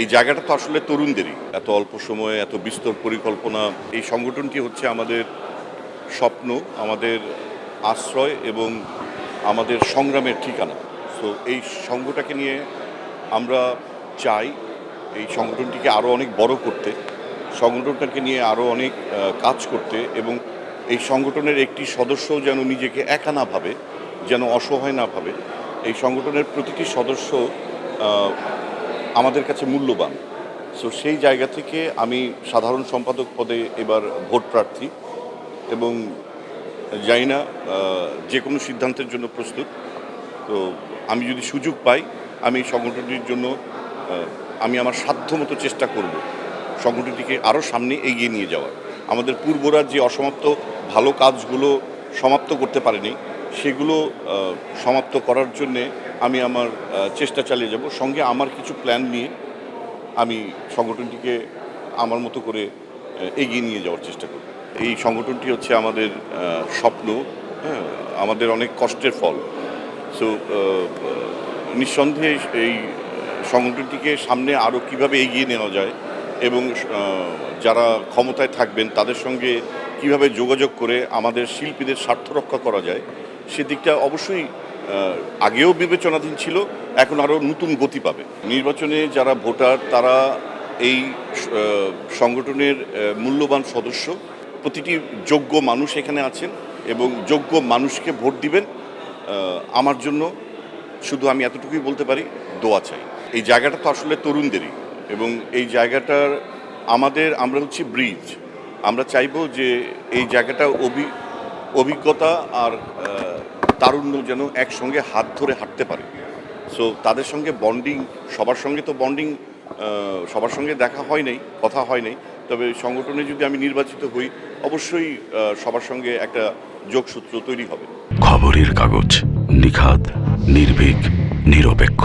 এই জায়গাটা তো আসলে তরুণদেরই। এত অল্প সময়ে এত বিস্তর পরিকল্পনা, এই সংগঠনটি হচ্ছে আমাদের স্বপ্ন, আমাদের আশ্রয় এবং আমাদের সংগ্রামের ঠিকানা। তো এই সংঘটাকে নিয়ে আমরা চাই এই সংগঠনটিকে আরও অনেক বড় করতে, সংগঠনটাকে নিয়ে আরও অনেক কাজ করতে এবং এই সংগঠনের একটি সদস্য যেন নিজেকে একা না ভাবে, যেন অসহায় না ভাবে। এই সংগঠনের প্রতিটি সদস্য আমাদের কাছে মূল্যবান। সো সেই জায়গা থেকে আমি সাধারণ সম্পাদক পদে এবার ভোট প্রার্থী এবং জানি না যে কোনো সিদ্ধান্তের জন্য প্রস্তুত। তো আমি যদি সুযোগ পাই, আমি সংগঠনটির জন্য আমি আমার সাধ্যমতো চেষ্টা করব সংগঠনটিকে আরও সামনে এগিয়ে নিয়ে যাওয়ার। আমাদের পূর্বরা যে অসমাপ্ত ভালো কাজগুলো সমাপ্ত করতে পারেনি সেগুলো সমাপ্ত করার জন্যে আমি আমার চেষ্টা চালিয়ে যাব। সঙ্গে আমার কিছু প্ল্যান নিয়ে আমি সংগঠনটিকে আমার মতো করে এগিয়ে নিয়ে যাওয়ার চেষ্টা করব। এই সংগঠনটি হচ্ছে আমাদের স্বপ্ন হ্যাঁ আমাদের অনেক কষ্টের ফল। সো নিঃসন্দেহে এই সংগঠনটিকে সামনে আরও কীভাবে এগিয়ে নেওয়া যায় এবং যারা ক্ষমতায় থাকবেন তাদের সঙ্গে কীভাবে যোগাযোগ করে আমাদের শিল্পীদের স্বার্থ রক্ষা করা যায়, সেদিকটা অবশ্যই আগেও বিবেচনাধীন ছিল, এখন আরও নতুন গতি পাবে। নির্বাচনে যারা ভোটার, তারা এই সংগঠনের মূল্যবান সদস্য। প্রতিটি যোগ্য মানুষ এখানে আছেন এবং যোগ্য মানুষকে ভোট দিবেন আমার জন্য শুধু আমি এতটুকুই বলতে পারি, দোয়া চাই। এই জায়গাটা তো আসলে তরুণদেরই এবং এই জায়গাটার আমাদের, আমরা হচ্ছি ব্রিজ। আমরা চাইব যে এই জায়গাটা অভি, অভিজ্ঞতা আর তারুণ্য যেন একসঙ্গে হাত ধরে হাঁটতে পারে। সো তাদের সঙ্গে বন্ডিং সবার সঙ্গে তো বন্ডিং সবার সঙ্গে দেখা হয় নাই, কথা হয় নাই। তবে সংগঠনে যদি আমি নির্বাচিত হই, অবশ্যই সবার সঙ্গে একটা যোগসূত্র তৈরি হবে। খবরের কাগজ নিখাদ, নির্ভীক, নিরপেক্ষ।